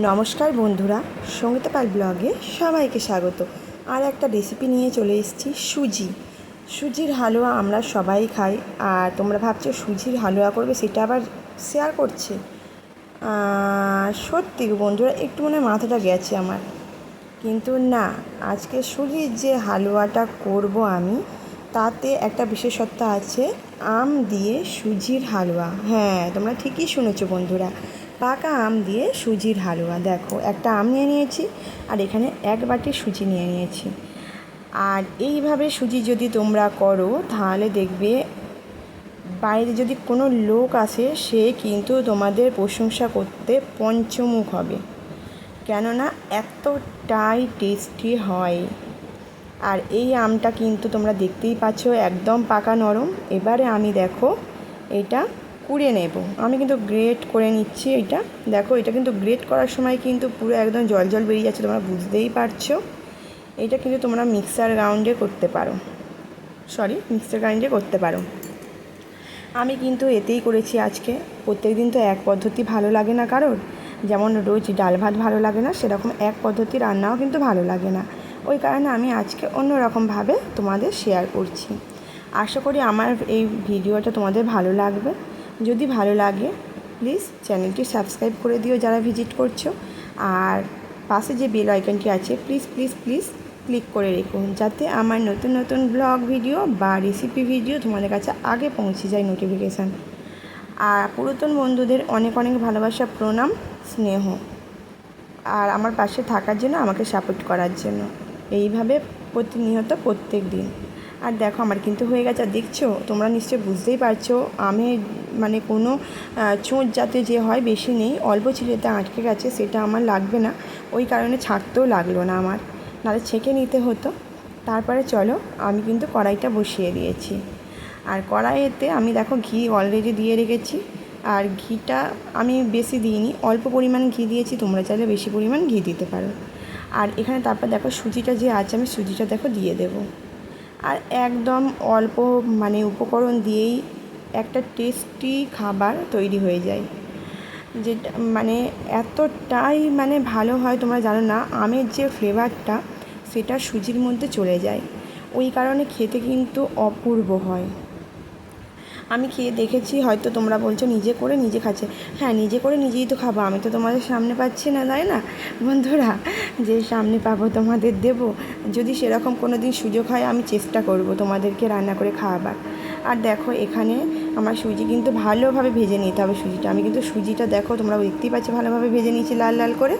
নমস্কার বন্ধুরা সঙ্গীতাপাল ব্লগে সবাইকে স্বাগত। আর একটা রেসিপি নিয়ে চলে এসেছি, সুজি। সুজির হালুয়া আমরা সবাই খাই, আর তোমরা ভাবছ সুজির হালুয়া করবে, সেটা আবার শেয়ার করছে। সত্যি বন্ধুরা, একটু মনে মাথাটা গেছে আমার। কিন্তু না, আজকে সুজির যে হালুয়াটা করব আমি, তাতে একটা বিশেষত্ব আছে, আম দিয়ে সুজির হালুয়া। হ্যাঁ তোমরা ঠিকই শুনেছো বন্ধুরা। পাকা আম দিয়ে সুজির হালুয়া। দেখো, একটা আম নিয়ে নিয়েছি আর এখানে এক বাটি সুজি নিয়ে নিয়েছি। আর এইভাবে সুজি যদি তোমরা করো, তাহলে দেখবে বাইরে যদি কোনো লোক আসে, সে কিন্তু তোমাদের প্রশংসা করতে পঞ্চমুখ হবে। কেননা, এতটাই টেস্টি হয়। আর এই আমটা কিন্তু তোমরা দেখতেই পাচ্ছ, একদম পাকা নরম। এবারে আমি দেখো, এটা কুড়ে নেব। আমি কিন্তু গ্রেট করে নিচ্ছি এটা। দেখো, এটা কিন্তু গ্রেট করার সময় কিন্তু পুরো একদম জল জল বেরিয়ে যাচ্ছে, তোমরা বুঝতেই পারছ। এটা কিন্তু তোমরা মিক্সার গ্রাউন্ডে করতে পারো। সরি মিক্সার গ্রাইন্ডে করতে পারো। আমি কিন্তু এতেই করেছি আজকে। প্রত্যেক দিন তো এক পদ্ধতি ভালো লাগে না কারোর। যেমন রোজ ডাল ভাত ভালো লাগে না, সেরকম এক পদ্ধতি রান্নাও কিন্তু ভালো লাগে না। ওই কারণে আমি আজকে অন্য রকমভাবে তোমাদের শেয়ার করছি। আশা করি আমার এই ভিডিওটা তোমাদের ভালো লাগবে। যদি ভালো লাগে প্লিজ চ্যানেলটি সাবস্ক্রাইব করে দিও যারা ভিজিট করছ। আর পাশে যে বেল আইকনটি আছে প্লিজ প্লিজ প্লিজ ক্লিক করে রেখুন যাতে আমার নতুন নতুন ব্লগ ভিডিও বা রেসিপি ভিডিও তোমাদের কাছে আগে পৌঁছে যায় নোটিফিকেশান আর পুরাতন বন্ধুদের অনেক অনেক ভালোবাসা, প্রণাম, স্নেহ। আর আমার পাশে থাকার জন্য আমাকে সাপোর্ট করার জন্য। এইভাবে প্রতিনিয়ত প্রত্যেক দিন আর দেখো, আমার কিন্তু হয়ে গেছে। আর দেখছ, তোমরা নিশ্চয়ই বুঝতেই পারছ আমের মানে কোনো চোঁচ যাতে যে হয় বেশি নেই, অল্প ছিল এতে আটকে গেছে, সেটা আমার লাগবে না। ওই কারণে ছাড়তেও লাগল না আমার। নাহলে ছেঁকে নিতে হতো। তারপরে চলো, আমি কিন্তু কড়াইটা বসিয়ে দিয়েছি। আর কড়াইতে আমি দেখো, ঘি অলরেডি দিয়ে রেখেছি। আর ঘিটা আমি বেশি দিইনি, অল্প পরিমাণ ঘি দিয়েছি, তোমরা চাইলে বেশি পরিমাণ ঘি দিতে পারো। আর এখানে তারপর দেখো, সুজিটা যে আছে, আমি সুজিটা দেখো দিয়ে দেবো। আর একদম অল্প মানে উপকরণ দিয়েই একটা টেস্টি খাবার তৈরি হয়ে যায়। যেটা মানে এতটাই মানে ভালো হয়, তোমরা জানো না, আমের যে ফ্লেভারটা সেটা সুজির মধ্যে চলে যায়। ওই কারণে খেতে কিন্তু অপূর্ব হয়। আমি খেয়ে দেখেছি, হয়তো তোমরা বলছো, নিজে করে নিজে খাচ্ছে। হ্যাঁ নিজে করে নিজেই তো খাব, আমি তো তোমাদের সামনে পাচ্ছি না, তাই না? বন্ধুরা, যে সামনে পাবো তোমাদের দেবো। যদি সেরকম কোনো দিন সুযোগ হয়, আমি চেষ্টা করব তোমাদেরকে রান্না করে খাওয়াবার। আর দেখো, এখানে আমার সুজি কিন্তু ভালোভাবে ভেজে নিতে হবে সুজিটা। আমি কিন্তু সুজিটা দেখো, তোমরা দেখতেই পাচ্ছ ভালোভাবে ভেজে নিয়েছি লাল লাল করে।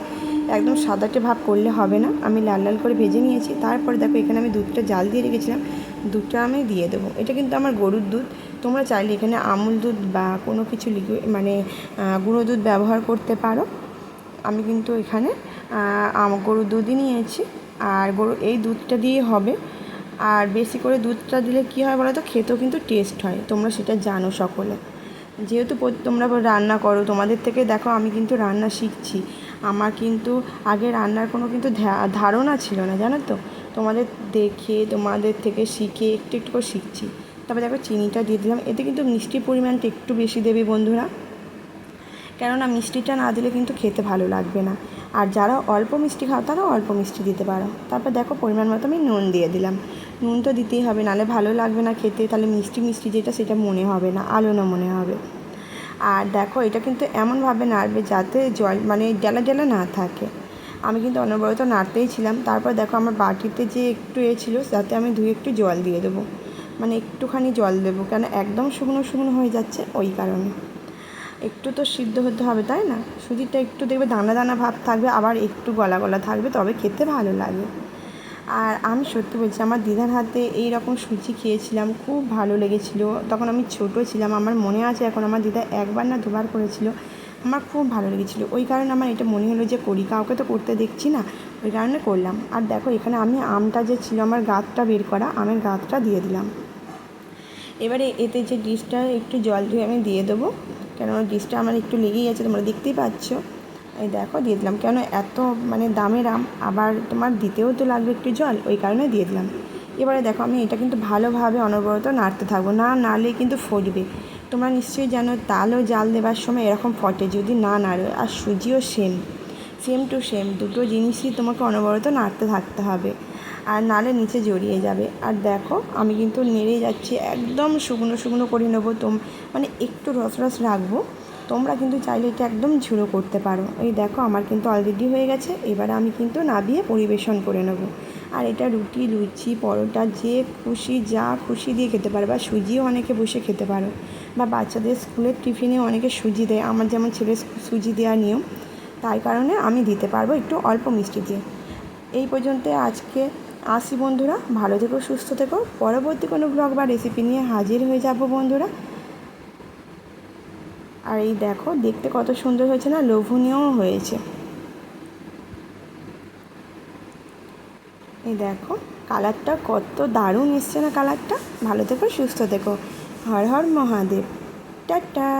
একদম সাদাটে ভাব করলে হবে না। আমি লাল লাল করে ভেজে নিয়েছি। তারপরে দেখো, এখানে আমি দুধটা জাল দিয়ে রেখেছিলাম। দুধটা আমি দিয়ে দেবো। এটা কিন্তু আমার গরুর দুধ। তোমরা চাইলে এখানে আমুল দুধ বা কোনো কিছু মানে গুঁড়ো দুধ ব্যবহার করতে পারো। আমি কিন্তু এখানে গরুর দুধই নিয়েছি। আর গরু, এই দুধটা দিয়ে হবে। আর বেশি করে দুধটা দিলে কী হয় বলো তো খেতেও কিন্তু টেস্ট হয়। তোমরা সেটা জানো সকলে। যেহেতু তোমরা রান্না করো, তোমাদের থেকে দেখো আমি কিন্তু রান্না শিখছি। আমার কিন্তু আগে রান্নার কোনো কিন্তু ধারণা ছিল না, জানো তো? তোমাদের দেখে, তোমাদের থেকে শিখে একটু একটু করে শিখছি। তারপরে দেখো, চিনিটা দিয়ে দিলাম। এতে কিন্তু মিষ্টির পরিমাণটা একটু বেশি দেবে বন্ধুরা। কেননা মিষ্টিটা না দিলে কিন্তু খেতে ভালো লাগবে না। আর যারা অল্প মিষ্টি খাও তারা অল্প মিষ্টি দিতে পারো। তারপর দেখো, পরিমাণ মতো আমি নুন দিয়ে দিলাম। নুন তো দিতেই হবে নাহলে ভালো লাগবে না খেতে। তাহলে মিষ্টি মিষ্টি যেটা, সেটা মনে হবে না আলো না মনে হবে। আর দেখো, এটা কিন্তু এমনভাবে নাড়বে যাতে জল মানে ডেলা ডেলা না থাকে। আমি কিন্তু অনবরত নাড়তেই ছিলাম। তারপর দেখো, আমার বাটিতে যে একটু এ ছিল, তাতে আমি দুই একটু জল দিয়ে দেবো। মানে একটুখানি জল দেবো, কেন একদম শুকনো শুকনো হয়ে যাচ্ছে ওই কারণে। একটু তো সিদ্ধ হতে হবে, তাই না? সুজিটা একটু দেখবে দানা দানা ভাব থাকবে, আবার একটু গলা গলা থাকবে, তবে খেতে ভালো লাগে। আর আমি সত্যি বলছি, আমার দিদার হাতে এই রকম সুজি খেয়েছিলাম, খুব ভালো লেগেছিল। তখন আমি ছোট ছিলাম, আমার মনে আছে এখন আমার দিদা একবার না দুবার করেছিল, আমার খুব ভালো লেগেছিলো। ওই কারণে আমার এটা মনে হলো যে করি, কাউকে তো করতে দেখছি না, ওই কারণে করলাম। আর দেখো, এখানে আমি আমটা যে ছিল, আমার গাঁতটা বের করা, আমের গাঁতটা দিয়ে দিলাম। এবারে এতে যে ডিশটা, একটু জল ধুয়ে আমি দিয়ে দেবো। কেননা ডিশটা আমার একটু লেগেই আছে, তোমরা দেখতেই পাচ্ছ। এই দেখো, দিয়ে দিলাম। কেন এত মানে দামের আম? আবার তোমার দিতেও তো লাগবে একটু জল, ওই কারণে দিয়ে দিলাম। এবারে দেখো, আমি এটা কিন্তু ভালোভাবে অনবরত নাড়তে থাকব। না নাড়লেই কিন্তু ফুটবে। তোমরা নিশ্চয়ই জানো, তালও জাল দেবার সময় এরকম ফটে, যদি না নাড়ে। আর সুজিও সেম সেম টু সেম দুটো জিনিসই তোমাকে অনবরত নাড়তে থাকতে হবে। আর নালে নিচে জড়িয়ে যাবে। আর দেখো, আমি কিন্তু নেড়ে যাচ্ছি, একদম শুকনো শুকনো করে নেব তোম মানে একটু রস রস রাখব। তোমরা কিন্তু চাইলে এটা একদম ঝুড়ো করতে পারো। এই দেখো, আমার কিন্তু অলরেডি হয়ে গেছে, এবার আমি কিন্তু নাবিয়ে পরিবেশন করে নেব। আর এটা রুটি, লুচি, পরোটা, যে খুশি, যা খুশি দিয়ে খেতে পারো, বা সুজিও অনেকে বসে খেতে পারো, বা বাচ্চাদের স্কুলের টিফিনে অনেকে সুজি দেয়। আমার যেমন ছেলের সুজি দেওয়া নিয়ম, তাই কারণে আমি দিতে পারব একটু অল্প মিষ্টি দিয়ে। এই পর্যন্ত আজকে আসি বন্ধুরা, ভালো থেকো, সুস্থ থেকো। পরবর্তী কোনো ব্লগ বা রেসিপি নিয়ে হাজির হয়ে যাব বন্ধুরা। আর এই দেখো, দেখতে কত সুন্দর হয়েছে না, লোভনীয়ও হয়েছে। এই দেখো কালারটা কত দারুণ এসছে না কালারটা ভালো থেকো, সুস্থ থেকো। হর হর মহাদেব। টাটা।